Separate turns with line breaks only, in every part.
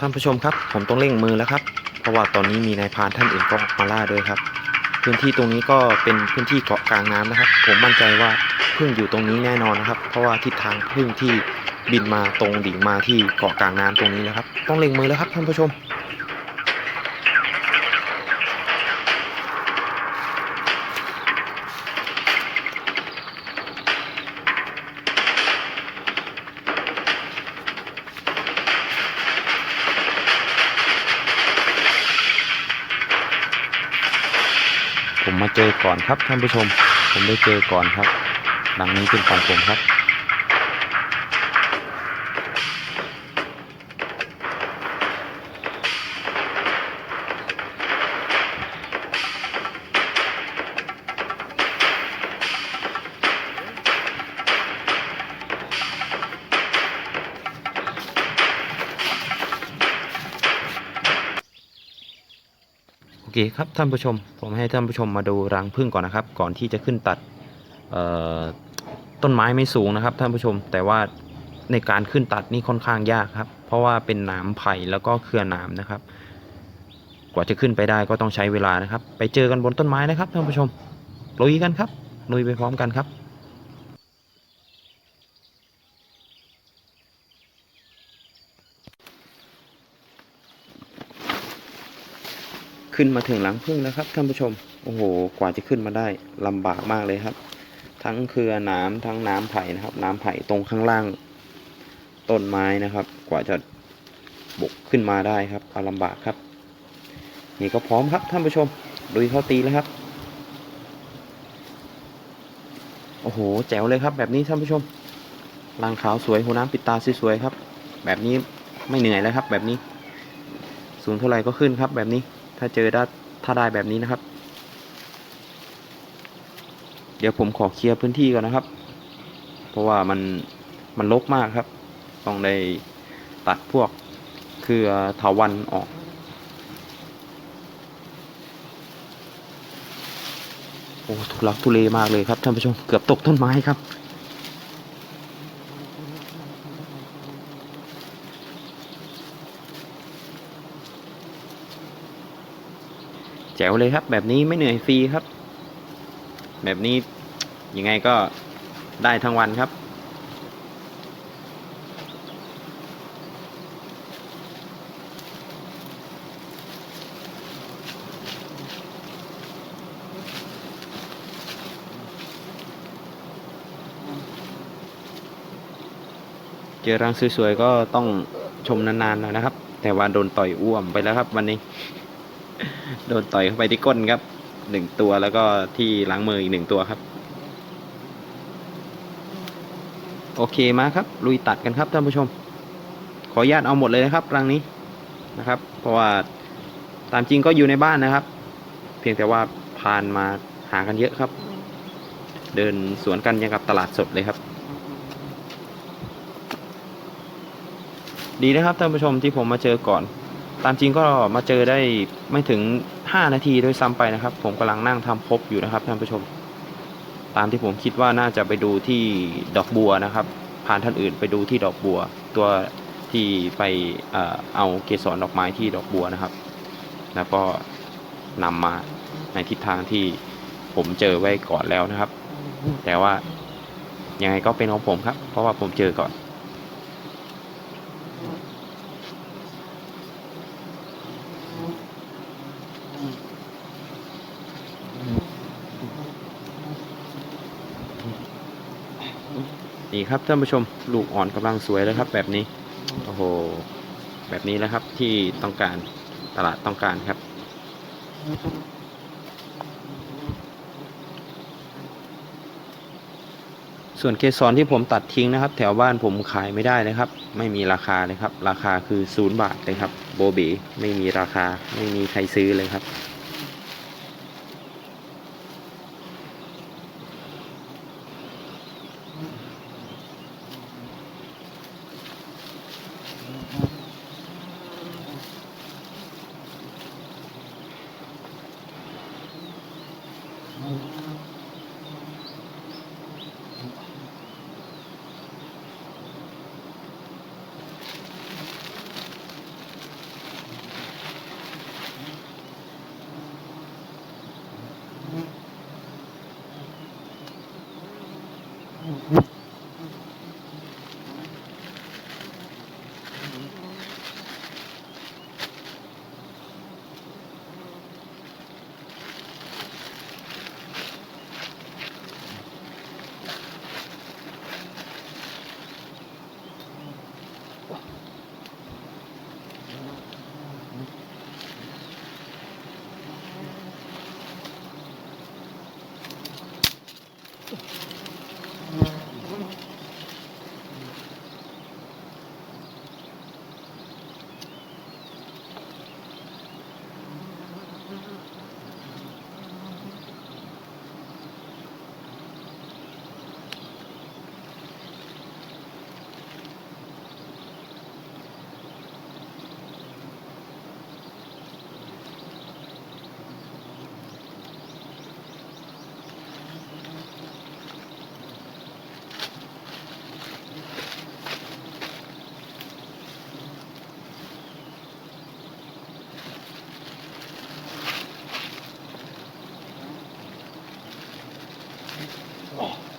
ท่านผู้ชมครับ ผมต้องเร่งมือแล้วครับ เพราะว่าตอนนี้มีนายพรานท่านอื่นก็ออกมาล่าด้วยครับ พื้นที่ตรงนี้ก็เป็นพื้นที่เกาะกลางน้ำนะครับ ผมมั่นใจว่าพึ่งอยู่ตรงนี้แน่นอนนะครับ เพราะว่าทิศทางพึ่งที่บินมาตรงดิ่งมาที่เกาะกลางน้ำตรงนี้นะครับ ต้องเร่งมือแล้วครับท่านผู้ชม มาเจอก่อนครับท่านผู้ชม ผมได้เจอก่อนครับ ดังนี้เป็นของผมครับ คครับท่านผู้ชม ผมให้ท่านผู้ชมมาดูรังพึ่งก่อนนะครับ ก่อนที่จะขึ้นตัดต้นไม้ไม่สูงนะครับ ท่านผู้ชม แต่ว่าในการขึ้นตัดนี่ค่อนข้างยากครับ เพราะว่าเป็นหนามไผ่แล้วก็เครือหนามนะครับ กว่าจะขึ้นไปได้ก็ต้องใช้เวลานะครับ ไปเจอกันบนต้นไม้นะครับท่านผู้ชมลุยกันครับลุยไปพร้อมกันครับ ขึ้นมาถึงหลังพึ่งแล้วครับท่านผู้ชม โอ้โห กว่าจะขึ้นมาได้ลำบากมากเลยครับ ทั้งเครือหนามทั้งน้ำไผ่นะครับ น้ำไผ่ตรงข้างล่าง ต้นไม้นะครับ กว่าจะบกขึ้นมาได้ครับ เอาลำบากครับ นี่ก็พร้อมครับท่านผู้ชมลุยเข้าตีแล้วครับ โอ้โห แจ๋วเลยครับ แบบนี้ท่านผู้ชมรางขาวสวยหัวน้ำปิดตาสวยๆครับ แบบนี้ไม่เหนื่อยแล้วครับ แบบนี้ สูงเท่าไหร่ก็ขึ้นครับแบบนี้ ถ้าเจอได้ถ้าได้แบบนี้นะครับ เดี๋ยวผมขอเคลียร์พื้นที่ก่อนนะครับ เพราะว่ามันมันรกมากครับ ต้องได้ตัดพวกเครือเถาวันออกโอ้ทุลักทุเลมากเลยครับท่านผู้ชมเกือบตกต้นไม้ครับ จ๋วเลยครับ แบบนี้ไม่เหนื่อยฟรีครับ แบบนี้ยังไงก็ได้ทั้งวันครับ เจอรังสวยๆก็ต้องชมนานๆหน่อยนะครับ แต่ว่าโดนต่อยอ้วมไปแล้วครับวันนี้ โดนต่อยเข้าไปที่ก้นครับหนึ่งตัวแล้วก็ที่หลังมืออีกหนึ่งตัวครับ โอเคมาครับ ลุยตัดกันครับท่านผู้ชม ขออนุญาตเอาหมดเลยนะครับรังนี้นะครับ เพราะว่าตามจริงก็อยู่ในบ้านนะครับ เพียงแต่ว่าพานมาหากันเยอะครับ เดินสวนกันยังกับตลาดสดเลยครับ ดีนะครับท่านผู้ชมที่ผมมาเจอก่อน ตามจริงก็มาเจอได้ไม่ถึง 5 นาทีด้วยซ้ำไปนะครับ ผมกำลังนั่งทำพบอยู่นะครับท่านผู้ชม ตามที่ผมคิดว่าน่าจะไปดูที่ดอกบัวนะครับ ผ่านท่านอื่นไปดูที่ดอกบัว ตัวที่ไปเอ่อเอาเกสรดอกไม้ที่ดอกบัวนะครับ แล้วก็นำมาในทิศทางที่ผมเจอไว้ก่อนแล้วนะครับ แต่ว่ายังไงก็เป็นของผมครับ เพราะว่าผมเจอก่อน นี่ครับท่านผู้ชมลูกอ่อนกำลังสวยแล้วครับ แบบนี้โอ้โหแบบนี้แล้วครับที่ต้องการตลาดต้องการครับ ส่วนเกสรที่ผมตัดทิ้งนะครับ แถวบ้านผมขายไม่ได้เลยครับ ไม่มีราคาเลยครับ ราคาคือศูนย์บาทเลยครับ โบเบไม่มีราคาไม่มีใครซื้อเลยครับ Mm-hmm. 哦。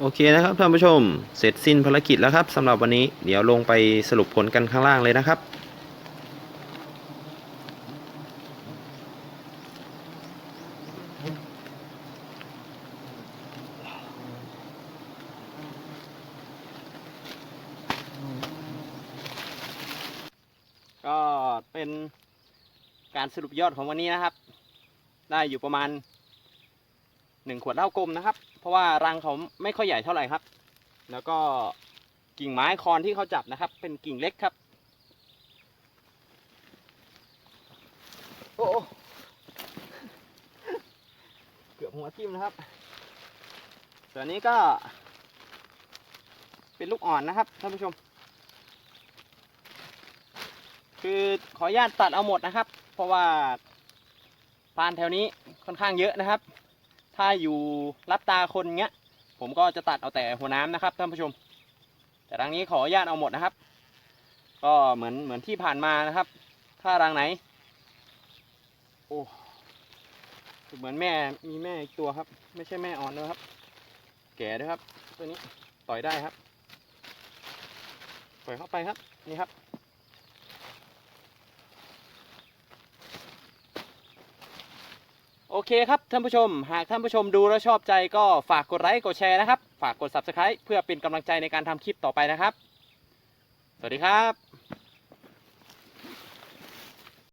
โอเคนะครับท่านผู้ชม เสร็จสิ้นภารกิจแล้วครับสำหรับวันนี้เดี๋ยวลงไปสรุปผลกันข้างล่างเลยนะครับก็เป็นการสรุปยอดของวันนี้นะครับ ได้อยู่ประมาณหนึ่งขวดเหล้ากลมนะครับ เพราะว่ารังเขาไม่ค่อยใหญ่เท่าไหร่ครับ แล้วก็กิ่งไม้คอนที่เขาจับนะครับ เป็นกิ่งเล็กครับโอ้โอ้เกือบหัวทิ่มนะครับ ส่วนนี้ก็ เป็นลูกอ่อนนะครับท่านผู้ชม คือขออนุญาตตัดเอาหมดนะครับ เพราะว่าพานแถวนี้ค่อนข้างเยอะนะครับ ถ้าอยู่รับตาคนเงี้ย ผมก็จะตัดเอาแต่หัวน้ำนะครับท่านผู้ชม แต่รังนี้ขออนุญาตเอาหมดนะครับ ก็เหมือนเหมือนที่ผ่านมานะครับ ถ้ารังไหน โอ้เหมือนแม่มีแม่อีกตัวครับ ไม่ใช่แม่อ่อนนะครับ แก่ด้วยครับ ตัวนี้ต่อยได้ครับปล่อยเข้าไปครับนี่ครับ โอ เคครับท่านผู้ชม หากท่านผู้ชมดูแล้วชอบใจก็ฝากกดไลค์กดแชร์นะครับ ฝากกด subscribe เพื่อเป็นกำลังใจในการทำคลิปต่อไปนะครับ สวัสดีครับ